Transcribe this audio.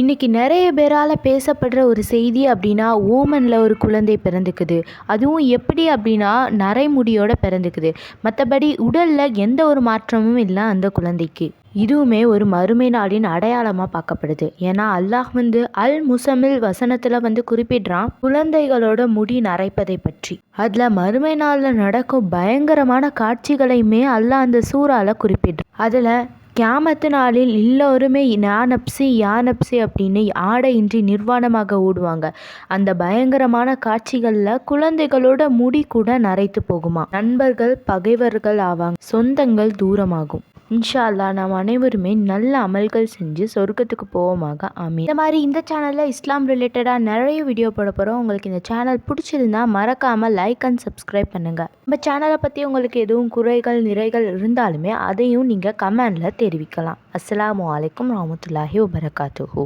இன்னைக்கு நிறைய பேரால் பேசப்படுற ஒரு செய்தி அப்படின்னா ஓமனில் ஒரு குழந்தை பிறந்துக்குது. அதுவும் எப்படி அப்படின்னா நரைமுடியோட பிறந்துக்குது. மற்றபடி உடலில் எந்த ஒரு மாற்றமும் இல்லை அந்த குழந்தைக்கு. இதுவுமே ஒரு மறுமை நாளின் அடையாளமாக பார்க்கப்படுது. ஏன்னா அல்லாஹ் வந்து அல் முசமில் வசனத்தில் வந்து குறிப்பிடுறான் குழந்தைகளோட முடி நரைப்பதை பற்றி. அதில் மறுமை நாளில் நடக்கும் பயங்கரமான காட்சிகளையுமே அல்லாஹ் அந்த சூறால குறிப்பிடுறான். அதில் கியாமத்து நாளில் எல்லோருமே யானப்சி யானப்சி அப்படின்னு ஆடையின்றி நிர்வாணமாக ஓடுவாங்க. அந்த பயங்கரமான காட்சிகளில் குழந்தைகளோட முடி கூட நரைத்து போகுமா? நண்பர்கள் பகைவர்கள் ஆவாங்க. சொந்தங்கள் தூரமாகும். இன்ஷா அல்லா நாம் அனைவருமே நல்ல அமல்கள் செஞ்சு சொர்க்கத்துக்கு போவோமாக. ஆமீன். இந்த மாதிரி இந்த சேனலில் இஸ்லாம் ரிலேட்டடாக நிறைய வீடியோ போட போகிறோம் உங்களுக்கு இந்த சேனல் பிடிச்சிருந்தா மறக்காமல் லைக் அண்ட் சப்ஸ்கிரைப் பண்ணுங்கள் நம்ம சேனலை பற்றி உங்களுக்கு எதுவும் குறைகள் நிறைகள் இருந்தாலுமே அதையும் நீங்கள் கமெண்டில் தெரிவிக்கலாம். அஸ்ஸலாமு அலைக்கும் ரஹமத்துல்லாஹி வபரகாத்துஹூ.